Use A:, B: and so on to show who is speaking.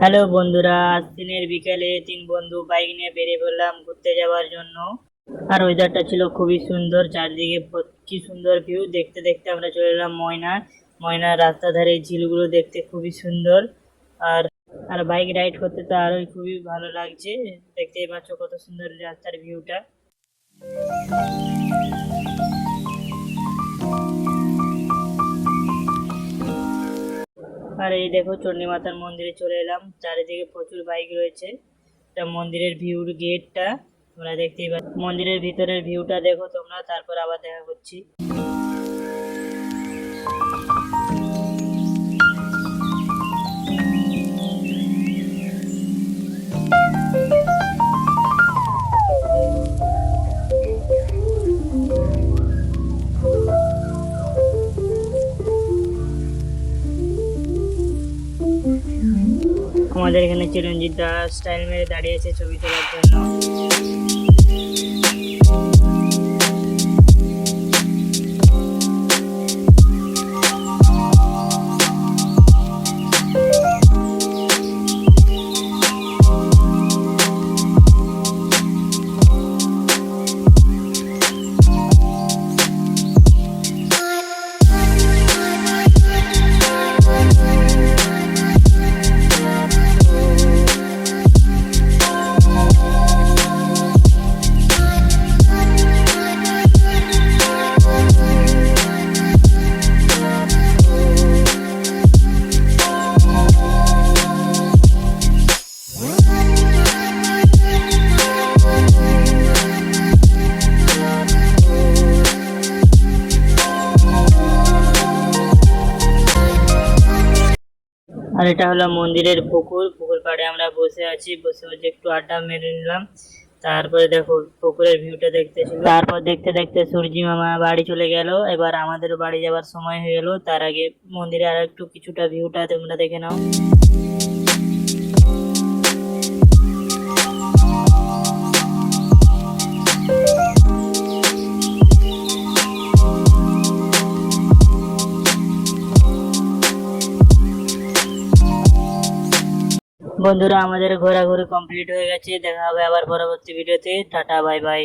A: Hello বন্ধুরা, আজ দিনের বিকেলে তিন বন্ধু বাইক নিয়ে বেরিয়ে পড়লাম ঘুরতে যাওয়ার জন্য। আর ওয়েদারটা ছিল খুবই সুন্দর, চারদিকে কি সুন্দর ভিউ দেখতে দেখতে আমরা চলে এলাম ময়না। ময়নার রাস্তা ধারে ঝিলগুলো দেখতে খুবই সুন্দর। আর আর বাইক রাইড করতে তো আরোই খুবই ভালো লাগছে। দেখতেই পাচ্ছ কত সুন্দর রাস্তার ভিউটা আর এই দেখো চণ্ডী মাতার মন্দিরে চলে এলাম। চারিদিকে প্রচুর বাইক রয়েছে। এটা মন্দিরের ভিউর গেটটা, তোমরা দেখতেই পাচ্ছ। মন্দিরের ভিতরের ভিউটা দেখো তোমরা, তারপর আবার দেখা করছি। আমাদের এখানে চিরঞ্জিত দাস স্টাইল মেরে দাঁড়িয়ে আছে ছবি তোলার জন্য। আর এটা হলো মন্দিরের পুকুর। পুকুর পাড়ে আমরা বসে আছি। বসে বসে একটু আড্ডা মেরে নিলাম। তারপরে দেখো পুকুরের ভিউটা দেখতে তারপর দেখতে দেখতে সূর্যি মামা বাড়ি চলে গেল। এবার আমাদের বাড়ি যাওয়ার সময় হয়ে গেল। তার আগে মন্দিরে আর একটু কিছুটা ভিউটা তোমরা দেখে নাও। বন্ধুরা আমাদের ঘোরাঘুরি কমপ্লিট হয়ে গেছে। দেখা হবে আবার পরবর্তী ভিডিওতে। Tata bye bye